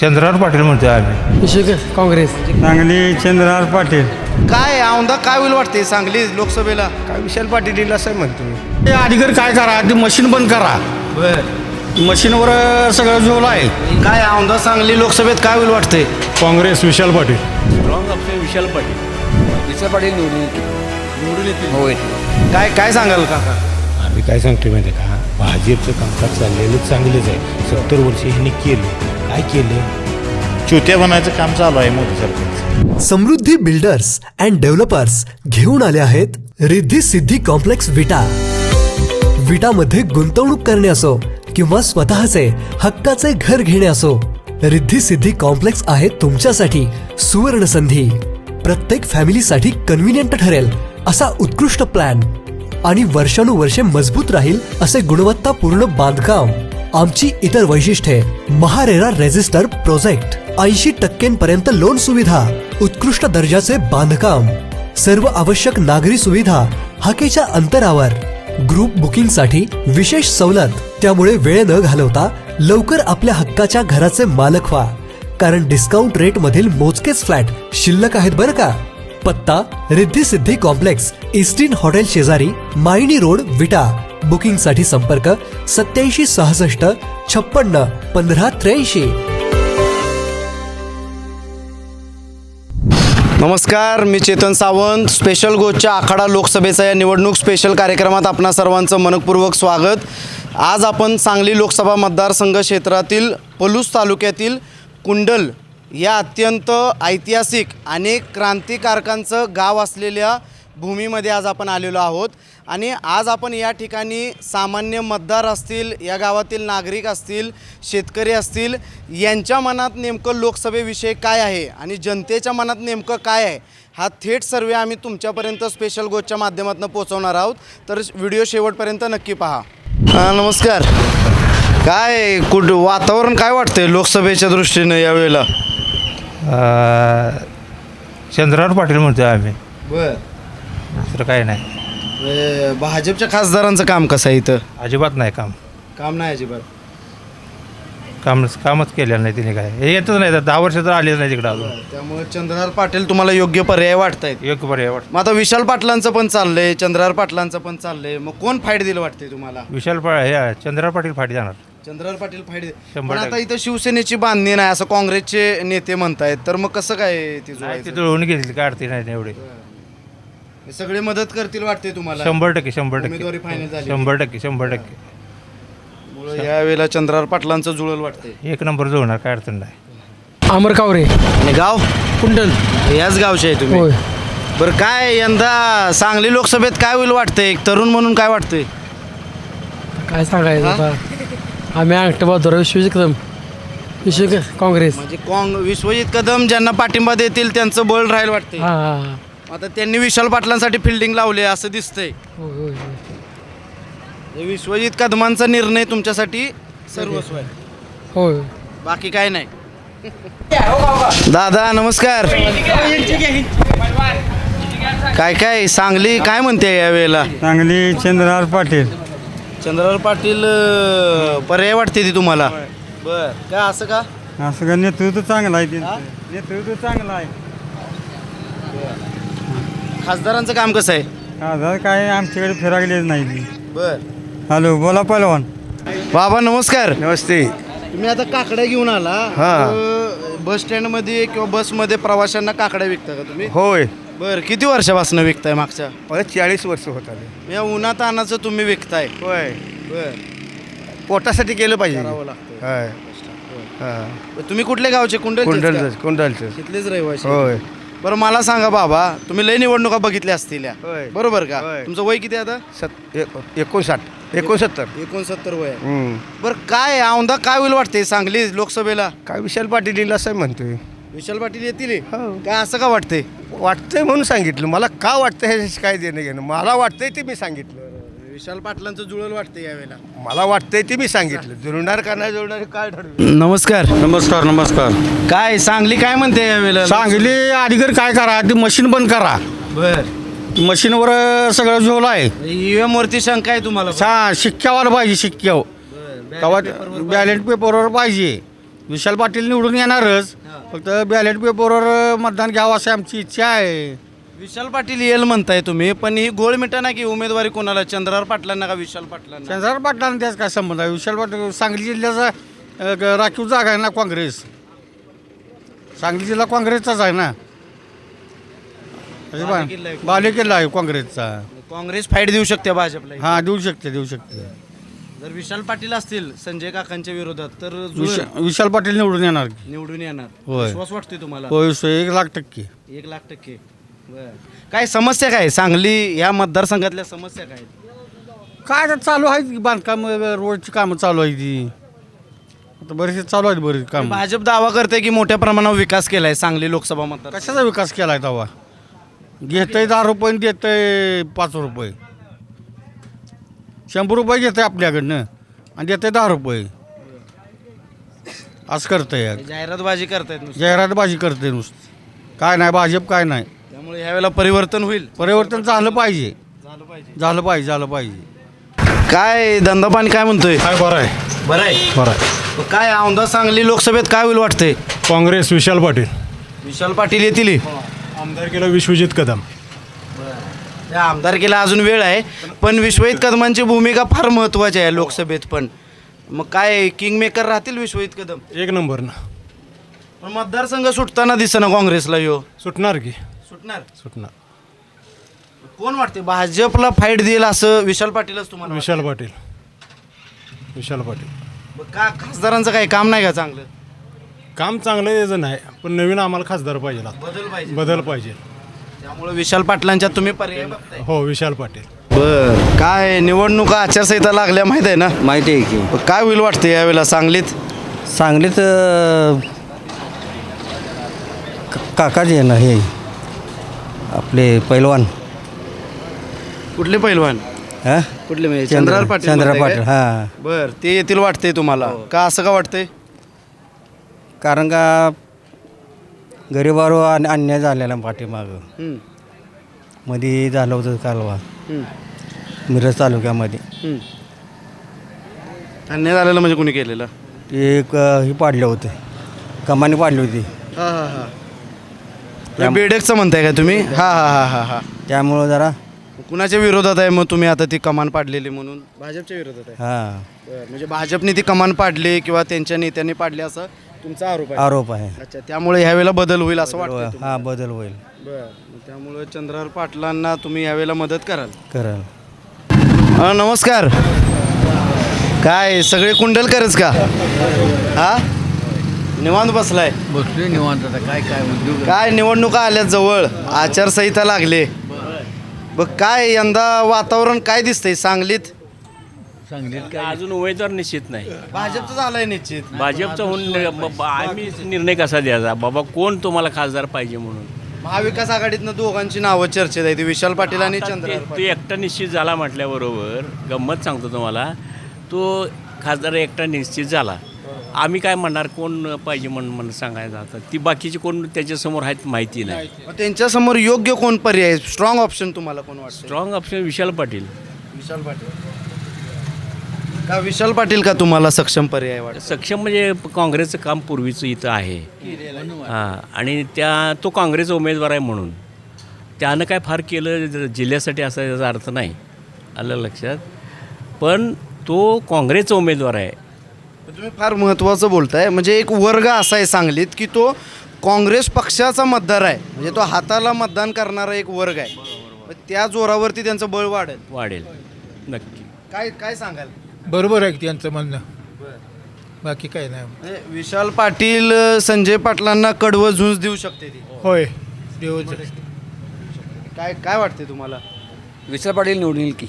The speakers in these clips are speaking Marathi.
चंद्रावर पाटील म्हणतो आम्ही. काँग्रेस. सांगली चंद्रहार पाटील. काय औंधा काय होईल वाटते सांगली लोकसभेला? काय विशाल पाटील असं म्हणतो ते अधिकारी काय करा? ती मशीन बंद करा. मशीनवर सगळं झोल आहे. काय औंधा सांगली लोकसभेत काय होईल वाटते काँग्रेस विशाल पाटील. काय काय सांगाल काका आम्ही काय सांगतो माहिती आहे का? भाजपचं कामकाज चाललेलं चांगलंच आहे. सत्तर वर्ष ह्यांनी केलं. काय केलं? चुत्या बनायचं काम चालू आहे मोदी सरकारचं. समृद्धी बिल्डर्स अँड डेव्हलपर्स घेऊन आले आहेत रिद्धी सिद्धी कॉम्प्लेक्स विटा. विटामध्ये गुंतवणूक करणे असो किंवा स्वतःचे हक्काचे घर घेणे असो रिद्धी सिद्धी कॉम्प्लेक्स आहे तुमच्यासाठी सुवर्ण संधी. प्रत्येक फॅमिलीसाठी कन्व्हिनियंट ठरेल असा उत्कृष्ट प्लॅन. आणि वर्षानुवर्षे मजबूत राहील असे गुणवत्तापूर्ण बांधकाम. आमची इतर वैशिष्ट्ये महारेरा रेजिस्टर प्रोजेक्ट ऐंशी टक्क्यांपर्यंत लोन सुविधा उत्कृष्ट दर्जाचे बांधकाम सर्व आवश्यक नागरी सुविधा हाकेच्या अंतरावर ग्रुप बुकिंगसाठी विशेष सवलत त्यामुळे वेळ न घालवता लवकर आपल्या हक्काच्या घराचे मालक व्हा. कारण डिस्काउंट रेट मधील मोजकेच फ्लॅट शिल्लक आहेत बरं का? पत्ता रिद्धी सिद्धी कॉम्प्लेक्स इस्टिन हॉटेल शेजारी मायनी रोड विटा. बुकिंगसाठी संपर्क सत्याऐंशी सहासष्ट छप्पन्न पंधरा त्र्याऐंशी. नमस्कार मी चेतन सावंत. स्पेशल गोच्या आखाडा लोकसभेचा या निवडणूक स्पेशल कार्यक्रमात आपणा सर्वांचं मनपूर्वक स्वागत. आज आपण सांगली लोकसभा मतदारसंघ क्षेत्रातील पलूस तालुक्यातील कुंडल या अत्यंत ऐतिहासिक अनेक क्रांतिकारकांचं गाव असलेल्या भूमीमध्ये आज आपण आलेलो आहोत. आणि आज आपण या ठिकाणी सामान्य मतदार असतील या गावातील नागरिक असतील शेतकरी असतील यांच्या मनात नेमकं लोकसभेविषयी काय आहे आणि जनतेच्या मनात नेमकं काय आहे हा थेट सर्वे आम्ही तुमच्यापर्यंत स्पेशल गोच्या माध्यमातून पोहोचवणार आहोत. तर व्हिडिओ शेवटपर्यंत नक्की पहा. हा, नमस्कार. काय कुठ वातावरण काय वाटतंय लोकसभेच्या दृष्टीनं यावेळेला? चंद्रावर पाटील म्हणतो आम्ही. बर. दुसरं काय नाही. भाजपच्या खासदारांचं काम कसं आहे इथं? अजिबात नाही काम. काम नाही अजिबात. काम कामच केलेलं नाही तिने काय. हे येतच नाही दहा वर्ष तर आलेच नाही तिकडं अजून. त्यामुळे चंद्रहार पाटील तुम्हाला योग्य पर्याय वाटतायत. योग्य पर्याय वाटतं मग आता विशाल पाटलांचं पण चाललंय चंद्रहार पाटलांचं पण चाललंय. मग कोण फाईट दिलं वाटते तुम्हाला? विशाल पा हे चंद्रावर पाटील फाटी जाणार चंद्रहार पाटील फाईट दे- शंभर पण आता टक्के. इथं शिवसेनेची बांधणी नाही असं काँग्रेसचे नेते म्हणतायत. तर मग कसं काय ते नाही ते जुळवायचं? जुळवून घेतली काय अडती नाही एवढे. सगळे मदत करतील वाटते तुम्हाला. शंभर टक्के शंभर उमेदवारी टक्के झाली. शंभर टक्के शंभर टक्के. त्यामुळं या वेळेला चंद्रहार पाटलांचं जुळल वाटते एक नंबर जुळणार काय अडचण नाही. अमर कावरे. आणि गाव? कुंडल. याच गावचे आहे तुम्ही. होय. बरं काय यंदा सांगली लोकसभेत काय होईल वाटतंय? एक तरुण म्हणून काय वाटतंय? काय सांगायचं आता? आम्ही अंगठ बहादूर विश्वजित कदम. विश्व काँग्रेस. म्हणजे काँग विश्वजित कदम ज्यांना पाठिंबा देतील त्यांचं बळ राहील वाटते हां. आता त्यांनी विशाल पाटलांसाठी फिल्डिंग लावली आहे असं दिसतंय. होय होय होय. हे विश्वजित कदमांचा निर्णय तुमच्यासाठी सर्वस्व आहे. होय. बाकी काय नाही. दादा नमस्कार. काय काय सांगली काय म्हणते या वेळेला? सांगली चंद्रहार पाटील. चंद्रराव पाटील अं, पर्याय वाटते ती तुम्हाला? बर. का असं का? असं का नेतृत्व चांगलं आहे त्यांचं. नेतृत्व चांगलं आहे. खासदारांचं काम कसं आहे? खासदार काय आमच्याकडे फिरागलेच नाही बर. हॅलो बोला पहिलवान. बाबा नमस्कार. नमस्ते. तुम्ही आता काकड्या घेऊन आला. हा. बस स्टँडमध्ये किंवा बसमध्ये प्रवाशांना काकड्या विकता का तुम्ही? होय. बर किती वर्षापासून विकताय मागच्या? मला चाळीस वर्ष होत आले. या उन्हात अनाचं तुम्ही विकताय. होय. बर. पोटासाठी केलं पाहिजे. करावं लागतं. होय. हां बरं, तुम्ही कुठले गावचे? कुंडल कुंडलचं कुंडलचं तिथलेच रहिवासी. होय. बरं मला सांगा बाबा तुम्ही लय निवडणुका बघितल्या असतील या. होय. बरोबर का होय. तुमचं वय किती आता सत ए- एकोणसाठ एकोणसत्तर एकोणसत्तर वय आहे. हम्म. बरं काय औंधा काय होईल वाटते सांगली लोकसभेला काय विशाल पाटील असं म्हणतोय विशाल पाटील येतील हे? हो. काय असं का वाटते वाटतंय म्हणून सांगितलं मला का वाटतं ह्याच्याशी काय देणं घेणं मला वाटतंय ते मी सांगितलं विशाल पाटलांचं जुळल वाटते यावेळेला. मला वाटतंय ते मी सांगितलं. जुळणार का नाही जुळणार हे काय ठरवलं? नमस्कार. नमस्कार नमस्कार. काय सांगली काय म्हणते यावेळेला? सांगली अधिकारी काय करा? ती मशीन बंद करा. बर. मशीनवर सगळं झोल आहे ईव्हीएम वरती शंका आहे तुम्हाला सा शिक्क्यावर पाहिजे शिक्क्यावर तेव्हा बॅलेट पेपरवर पाहिजे. विशाल पाटील निवडून येणारच. फक्त बॅलेट पेपरवर मतदान घ्यावं अशी आमची इच्छा आहे. विशाल पाटील येईल म्हणताय तुम्ही पण ही गोळ मिटा ना की उमेदवारी कोणाला? चंद्रार पाटलांना का विशाल पाटलांना? चंद्रहार पाटलांना त्याच काय संबंध आहे? विशाल पाटील सांगली जिल्ह्याचा अ, ग- राखीव जागा आहे ना काँग्रेस. सांगली जिल्हा काँग्रेसचाच आहे ना. बालेकिल्ला आहे. बालेकिल्ला आहे काँग्रेसचा. काँग्रेस फाईट देऊ शकते भाजपला हां देऊ शकते देऊ शकते. जर विशाल पाटील असतील संजय काकांच्या विरोधात तर जुळेल. विशा- विशाल पाटील निवडून येणार निवडून येणार. होय. विश्वास वाटतोय तुम्हाला? होय सो एक लाख टक्के. एक लाख टक्के. बरं. काय समस्या काय? सांगली या मतदारसंघातल्या समस्या काय? आहेत? काय आता चालू आहे की बांधकाम रोडची कामं चालू आहे ती आता बरेचसे चालू आहेत बरेच काम. भाजप दावा करते की मोठ्या प्रमाणावर विकास केलाय सांगली लोकसभा मतदार कशाचा विकास केला आहे तेव्हा घेतंय दहा रुपये आणि देतंय पाच रुपये. शंभर रुपये घेतंय आपल्याकडनं आणि देतंय दहा रुपये. असं करतंय. जाहिरातबाजी करतायत नुसतं. जाहिरातबाजी करते नुसतं. काय नाही भाजप काय नाही. त्यामुळे ह्यावेळेला परिवर्तन होईल. परिवर्तन झालं पाहिजे. झालं पाहिजे. झालं पाहिजे काय धंदा पाणी काय म्हणतोय? काय बरं आहे? बरं आहे. बरं आहे. काय औंधा सांगली लोकसभेत काय होईल वाटतंय? काँग्रेस विशाल पाटील. विशाल पाटील येतील. आमदार केलं विश्वजित कदम. त्या आमदारकीला अजून वेळ आहे पण विश्वहित कदमांची भूमिका फार महत्वाची आहे लोकसभेत पण. मग काय किंग मेकर राहतील विश्वहित कदम? एक नंबर ना. पण मतदारसंघ सुटताना दिसना काँग्रेसला यो. सुटणार की? सुटणार? सुटणार. कोण वाटते भाजपला फाईट देईल असं विशाल पाटीलच तुम्हाला विशाल पाटील. विशाल पाटील? मग का खासदारांचं काही काम नाही का चांगलं? काम चांगलं याचं नाही. पण नवीन आम्हाला खासदार पाहिजे आता. बदल पाहिजे. बदल पाहिजे. त्यामुळे विशाल पाटलांच्या तुम्ही पर्याय बघताय. हो विशाल पाटील. बर. काय निवडणुका आचारसंहिता लागल्या माहीत आहे ना? माहिती आहे की. मग काय होईल वाटते यावेळेला? सांगलीत? सांगलीत अ, क- काकाजी आहे ना हे. आपले पैलवान. कुठले पैलवान? हा? कुठले म्हणजे चंद्र चंद्रार पाटील चंद्र म्हणताय पाटील काय? हां. बर ते येतील वाटते तुम्हाला. का असं का वाटतंय? कारण का गरिबावर अन- अन्याय झालेला पाठीमागं. हम्म, मध्ये झालं होतं कालवा. हम्म, मिरज तालुक्यामध्ये. हम्म. अन्याय झालेलं म्हणजे कुणी केलेलं? ते एक हे पाडले होते. कमानी पाडली होती. हा हा हा. बेडेकचं म्हणताय का तुम्ही? हा हा हा हा हा. त्यामुळं जरा कुणाच्या विरोधात आहे? मग तुम्ही आता ती कमान पाडलेली म्हणून. भाजपच्या विरोधात आहे. हां. बरं, म्हणजे भाजपने ती कमान पाडली किंवा त्यांच्या नेत्यांनी पाडली असं तुमचा आरोप आहे? आरोप आहे. अच्छा त्यामुळे ह्यावेळेला बदल होईल असं वाटतं हां बदल होईल. बरं त्यामुळे चंद्रहार पाटलांना तुम्ही यावेळेला मदत कराल. कराल. अ, नमस्कार. काय सगळे कुंडलकरच का? हा? निवांत बसलाय. बसलोय निवांत आता. काय काय उद्योग? काय निवडणुका आल्या जवळ. आचारसंहिता लागले. बघ काय यंदा वातावरण काय दिसतंय? सांगलीत? सांगलीत काय? अजून उमेदवार निश्चित नाही. भाजपचं झालंय निश्चित. भाजपचा होऊन ब- आम्ही निर्णय कसा द्यायचा? बाबा कोण तुम्हाला खासदार पाहिजे म्हणून? महाविकास आघाडीतनं दोघांची नावं चर्चेत आहे ती विशाल पाटील आणि आता चंद्रहार ते- एकटा निश्चित झाला म्हटल्याबरोबर गंमत सांगतो तुम्हाला तो खासदार एकटा निश्चित झाला. आम्ही काय म्हणणार कोण पाहिजे म्हणून म्हणून सांगायचं आता. ती बाकीची कोण त्याच्यासमोर आहेत माहिती नाही. मग त्यांच्यासमोर योग्य कोण पर्याय स्ट्रॉंग ऑप्शन तुम्हाला कोण वाटतं स्ट्रॉंग ऑप्शन विशाल पाटील. विशाल पाटील. का विशाल पाटील का तुम्हाला सक्षम पर्याय वाटतं सक्षम म्हणजे काँग्रेसचं काम पूर्वीचं इथं आहे. हां आणि त्या तो काँग्रेसचा उमेदवार आहे म्हणून. त्यानं काय फार केलं ज- जिल्ह्यासाठी असा याचा अर्थ नाही आलं लक्षात. पण तो काँग्रेसचा उमेदवार आहे. तुम्ही फार महत्त्वाचं बोलताय. म्हणजे एक वर्ग असा आहे सांगलीत की तो काँग्रेस पक्षाचा मतदार आहे. म्हणजे तो हाताला मतदान करणारा एक वर्ग आहे. मग त्या जोरावरती त्यांचं बळ वाढेल. वाढेल. नक्की. काय काय सांगाल? बरोबर आहे त्यांचं म्हणणं. बाकी काही नाही. म्हणजे विशाल पाटील संजय पाटलांना कडवं झुंज देऊ शकते ती. होय. देऊ काय काय वाटते तुम्हाला? विशाल पाटील निवडून येईल की.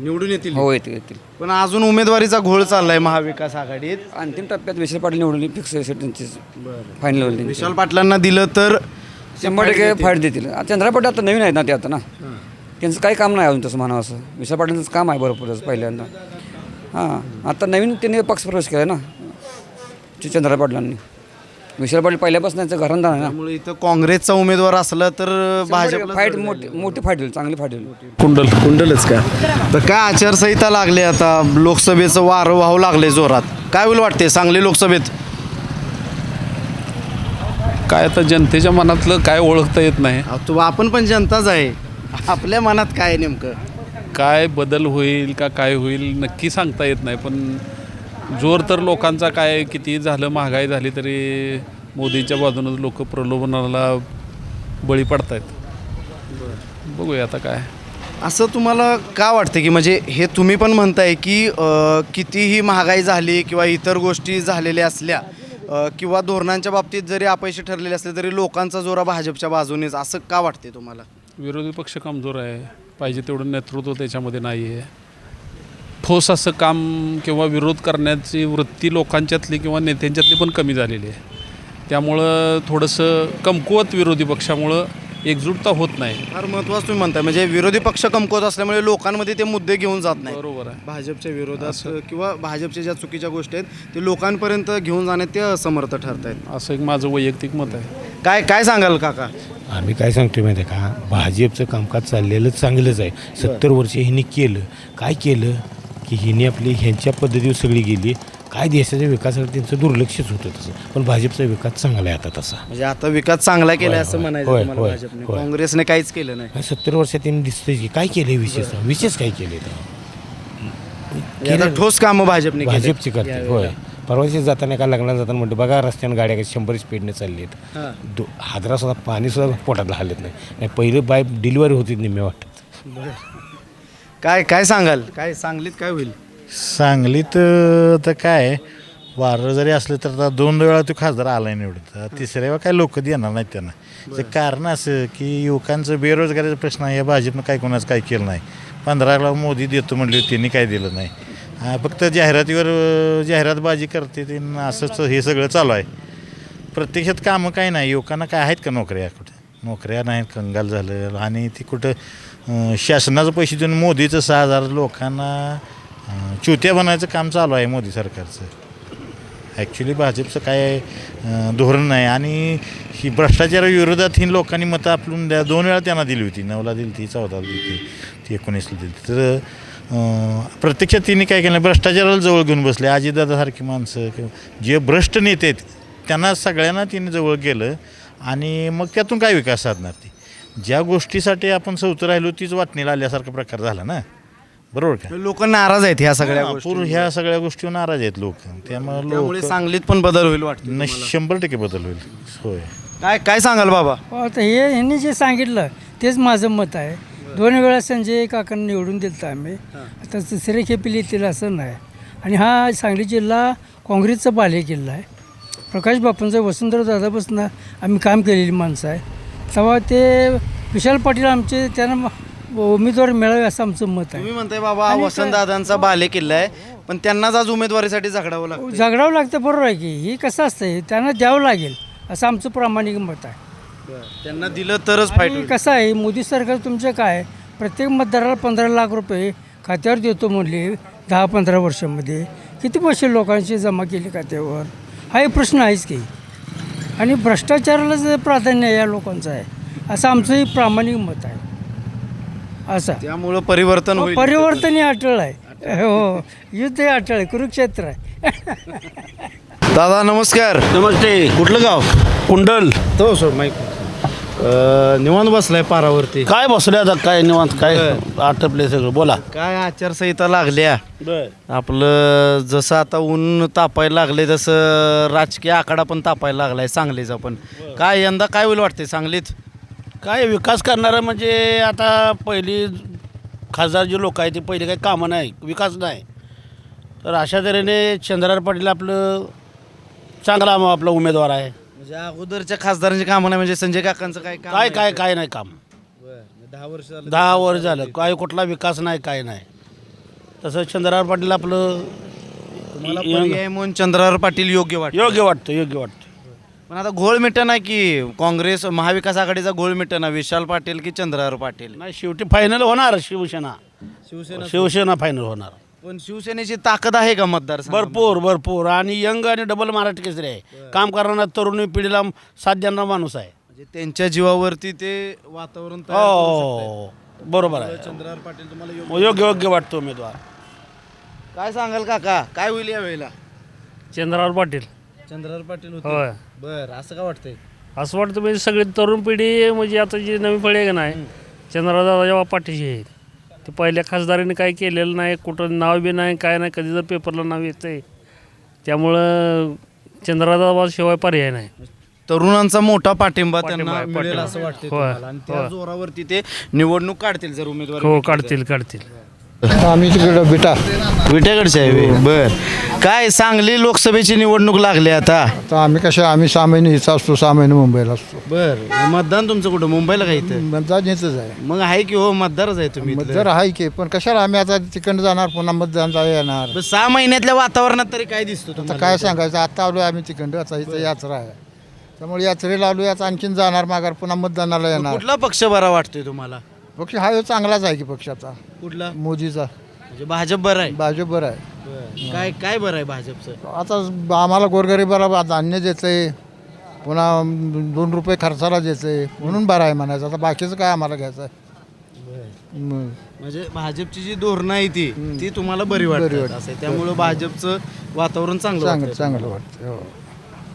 निवडून येतील? हो येतील येतील. पण अजून उमेदवारीचा घोळ चाललाय महाविकास आघाडीत. अंतिम टप्प्यात विशाल पाटील निवडून फिक्स त्यांची फायनल होईल. विशाल पाटलांना दिलं तर शंभर टक्के फाईट देतील. चंद्रा पाटील आता नवीन आहेत ना ते आता ना. त्यांचं काही काम नाही अजून तसं म्हणावं असं. विशाल पाटीलचं काम आहे असं पहिल्यांदा. हां. आता नवीन त्यांनी पक्ष प्रवेश केला ना चंद्रा पाटलांनी. विशाल पाटील पहिल्यापासून त्यांचं घरांदार आहे ना. त्यामुळे इथं काँग्रेसचा उमेदवार असला तर भाजपला फाईट मोठी मोठी फाईट होईल चांगली फाईट होईल. कुंडल. कुंडलच का? तर काय आचारसंहिता लागली आता? लोकसभेचं वारं वाहू लागले जोरात. काय होईल वाटते सांगली लोकसभेत? काय आता जनतेच्या मनातलं काय ओळखता येत नाही. अहो, तू आपण पण जनताच आहे. आपल्या मनात काय आहे नेमकं? काय बदल होईल का काय होईल नक्की सांगता येत नाही पण जोर तर लोकांचा काय किती झालं महागाई झाली तरी मोदींच्या बाजूनच लोक प्रलोभनाला बळी पडतायत. बघूया आता काय. असं तुम्हाला का वाटतं की म्हणजे हे तुम्ही पण म्हणताय की अ, कितीही महागाई झाली किंवा इतर गोष्टी झालेल्या असल्या अ, किंवा धोरणांच्या बाबतीत जरी अपयशी ठरलेले असले तरी लोकांचा जोरा भाजपच्या बाजूनेच. असं का वाटते तुम्हाला? विरोधी पक्ष कमजोर आहे. पाहिजे तेवढं नेतृत्व त्याच्यामध्ये नाही आहे ठोस असं काम किंवा विरोध करण्याची वृत्ती लोकांच्यातली किंवा नेत्यांच्यातली पण कमी झालेली आहे. त्यामुळं थोडंसं कमकुवत विरोधी पक्षामुळं एकजुटता होत नाही. फार महत्त्वाचं तुम्ही म्हणताय. म्हणजे विरोधी पक्ष कमकुवत असल्यामुळे लोकांमध्ये ते मुद्दे घेऊन जात नाही बरोबर आहे. भाजपच्या विरोधात किंवा भाजपच्या ज्या चुकीच्या गोष्टी आहेत ते लोकांपर्यंत घेऊन जाण्यात ते असमर्थ ठरत आहेत असं एक माझं वैयक्तिक मत आहे. काय काय सांगाल काका? आम्ही काय सांगतो माहिती आहे का? भाजपचं कामकाज चाललेलं चांगलंच आहे. सत्तर वर्ष ह्यांनी केलं. काय केलं? की हिने आपली ह्यांच्या पद्धतीवर सगळी गेली. काय देशाच्या विकासाकडे त्यांचं दुर्लक्षच होतं तसं. पण भाजपचा विकास चांगला आहे आता तसा. म्हणजे आता विकास चांगला केला असं होय, म्हणायचं होय, तुम्हाला होय, भाजपने. होय. काँग्रेसने काहीच केलं नाही. सत्तर वर्षात त्यांनी दिसतंय की काय केलं विशेष? विशेष काय केले म्हणजे आता ठोस कामं भाजपने केली. भाजपची करते होय. परवाशी जाताना एका लग्नाला जाताना म्हणतो बघा रस्त्यानं गाड्या काही शंभर स्पीडने चालली हां. आहेत दो हादरा सुद्धा पाणी सुद्धा पोटात हालत नाही. नाही पहिले बाय डिलिव्हरी होती निम्मे वाटत. काय काय सांगाल? काय सांगलीत काय होईल? सांगलीत अं, तर काय वारं जरी असलं तर आता दोन वेळा तो खासदार आलाय निवडून. तर तिसऱ्या वेळा काय लोक देणार नाहीत त्यांना. ते कारण असं की युवकांचं बेरोजगारीचा प्रश्न आहे या भाजपनं काय कोणाचं काय केलं नाही. पंधराला मोदी देतो म्हणले त्यांनी काय दिलं नाही. हा, फक्त जाहिरातीवर अं, जाहिरातबाजी करते ते न असंच हे सगळं चालू आहे. प्रत्यक्षात कामं काय नाही युवकांना काय आहेत का नोकऱ्या कुठे? नोकऱ्या नाहीत कंगाल झालं आणि ती कुठं शासनाचं पैसे देऊन मोदीचं सहा हजार लोकांना चुत्या बनायचं काम चालू आहे मोदी सरकारचं. ॲक्च्युली भाजपचं काय धोरण नाही. आणि ही भ्रष्टाचारा विरोधात ही लोकांनी मतं आपलून द्या. दोन वेळा त्यांना दिली होती. नऊला दिली ती चौदाला दिली होती ती एकोणीसला दिली तर प्रत्यक्षात तिने काय केलं? भ्रष्टाचाराला जवळ घेऊन बसले. आजीदादासारखी माणसं किंवा जे भ्रष्ट नेते आहेत त्यांना सगळ्यांना तिने जवळ केलं. आणि मग त्यातून काय विकास साधणार ती? ज्या गोष्टीसाठी आपण सवतं राहिलो तीच वाटणीला आल्यासारखा प्रकार झाला ना? बरोबर का? लोक नाराज आहेत ह्या सगळ्या हां, गोष्टी पूर्ण ह्या सगळ्या गोष्टीवर नाराज आहेत लोक. त्यामुळे त्यामुळे लोक सांगलीत पण बदल होईल वाटतं न शंभर टक्के बदल होईल. होय. काय काय सांगाल बाबा? हो, आता हे ह्यांनी जे सांगितलं तेच माझं मत आहे. दोन वेळा संजय काकांना निवडून दिलं आम्ही. आता तिसरे खेपेल येतील असं नाही. आणि हा सांगली जिल्हा काँग्रेसचा बाले किल्ला आहे. प्रकाश बापूंचा वसुंधरा दादापासून आम्ही काम केलेली माणसं आहे. तेव्हा ते विशाल पाटील आमचे त्यांना उमेदवार मिळावे असं आमचं मत आहे. तुम्ही म्हणताय बाबा वसंत दादांचा बाले किल्ला आहे पण त्यांनाच आज उमेदवारीसाठी झगडावं लागतं झगडावं लागतं बरोबर आहे की. ही कसं असतं त्यांना द्यावं लागेल असं आमचं प्रामाणिक मत आहे. त्यांना दिलं तरच आणि कसं आहे मोदी सरकार तुमचं काय प्रत्येक मतदाराला पंधरा लाख रुपये खात्यावर देतो म्हणले दहा पंधरा वर्षामध्ये. किती पैसे लोकांचे जमा केले खात्यावर? हा एक प्रश्न आहेच की. आणि भ्रष्टाचारालाच प्राधान्य या लोकांचं आहे असं आमचंही प्रामाणिक मत आहे. असं. त्यामुळं परिवर्तन होईल परिवर्तन हे अटळ आहे. हो युद्ध हे अटळ आहे कुरुक्षेत्र आहे. दादा नमस्कार. नमस्ते. कुठलं गाव? कुंडल. तो सर माईक निवांत बसलाय पारावरती. काय बसले आता? काय निवांत? काय आटपले सगळं? बोला. काय आचारसंहिता लागल्या. आपलं जसं आता ऊन तापायला लागले तसं राजकीय आखाडा पण तापायला लागलाय सांगलीचा पण. काय यंदा काय होईल वाटते सांगलीत? काय विकास करणारं म्हणजे आता पहिली खासदार जे लोक आहेत ते पहिले काही कामं नाही विकास नाही. तर अशा तऱ्हेने चंद्रराव पाटील आपलं चांगला आपला उमेदवार आहे. म्हणजे अगोदरच्या खासदारांची कामं नाही म्हणजे संजय काकांचं काय काम काय नाही? काय काय नाही काम. दहा वर्ष झालं दहा वर्ष झालं काय कुठला विकास नाही काय नाही. तसं चंद्रराव पाटील आपलं पर्याय म्हणून चंद्रराव पाटील योग्य वाटत. योग्य वाटतं योग्य वाटतं. पण आता घोळ मिटना की काँग्रेस महाविकास आघाडीचा घोळ मिटना विशाल पाटील की चंद्रराव पाटील? नाही शेवटी फायनल होणार शिवसेना. शिवसेना शिवसेना फायनल होणार. पण शिवसेनेची ताकद आहे का मतदार भरपूर भरपूर. आणि यंग आणि डबल मराठी केसरी आहे. काम करणारा तरुणी पिढीला साथ देणारा माणूस आहे. म्हणजे त्यांच्या जीवावरती ते वातावरण तयार करू शकतंय. हो बरोबर आहे. चंद्रराव पाटील तुम्हाला योग्य- हो, योग्य योग्य वाटतो उमेदवार. काय सांगाल काका? काय होईल या वेळेला? चंद्रावर पाटील. चंद्रराव पाटील होय. बर असं का वाटतंय? असं वाटतं म्हणजे सगळी तरुण पिढी म्हणजे आता जी नवी पिढी आहे का नाही चंद्रदादा जेव्हा पाठीशी आहेत ते पहिल्या खासदाराने काय केलेलं नाही कुठं नाव बी नाही काय नाही कधी जर पेपरला नाव येतंय. त्यामुळं चंद्रदादा शिवाय पर्याय नाही. तरुणांचा मोठा पाठिंबा त्यांना आहे, मिळेल. असं होय, तुम्हाला. आणि त्या होय. जोरावरती ते निवडणूक काढतील जर उमेदवार हो काढतील काढतील. आम्ही तिकडं बेटा. विट्याकडचे आहे व्हय. बर. काय सांगली लोकसभेची निवडणूक लागली आता? आता आम्ही कशा आम्ही सहा महिने इथं असतो सहा महिने मुंबईला असतो. बर. मतदान तुमचं कुठं? मुंबईला काय इथं? मतदान इथंच आहे. मग आहे की हो मतदारच आहे तुम्ही इथलं. मतदार आहे की पण कशाला आम्ही आता तिकडनं जाणार पुन्हा मतदान जायला येणार? बरं, सहा महिन्यातल्या वातावरणात तरी काय दिसतो आता तुम्हाला? काय सांगायचं आता आलो आम्ही तिकडं आता इथं यात्रा आहे. त्यामुळे यात्रेला आलो आता आणखीन जाणार माघार पुन्हा मतदानाला येणार. कुठला पक्ष बरा वाटतोय तुम्हाला? पक्ष हा ह्यो चांगलाच आहे की पक्षाचा. कुठला? मोदीचा. म्हणजे भाजप बरं आहे. भाजप बरं आहे. काय काय बरं आहे भाजपचं? आता आम्हाला गोरगरिबाला धान्य देतंय. पुन्हा दोन रुपये खर्चाला देतंय. म्हणून बरं आहे म्हणायचं. आता बाकीचं काय आम्हाला घ्यायचं आहे? म्हणजे भाजपची जी धोरणं आहे ती ती तुम्हाला बरी वाटतात वाटतात. असं आहे. त्यामुळं भाजपचं वातावरण चांगलं चांगलं वाटतंय. चांगलं वाटतं हो.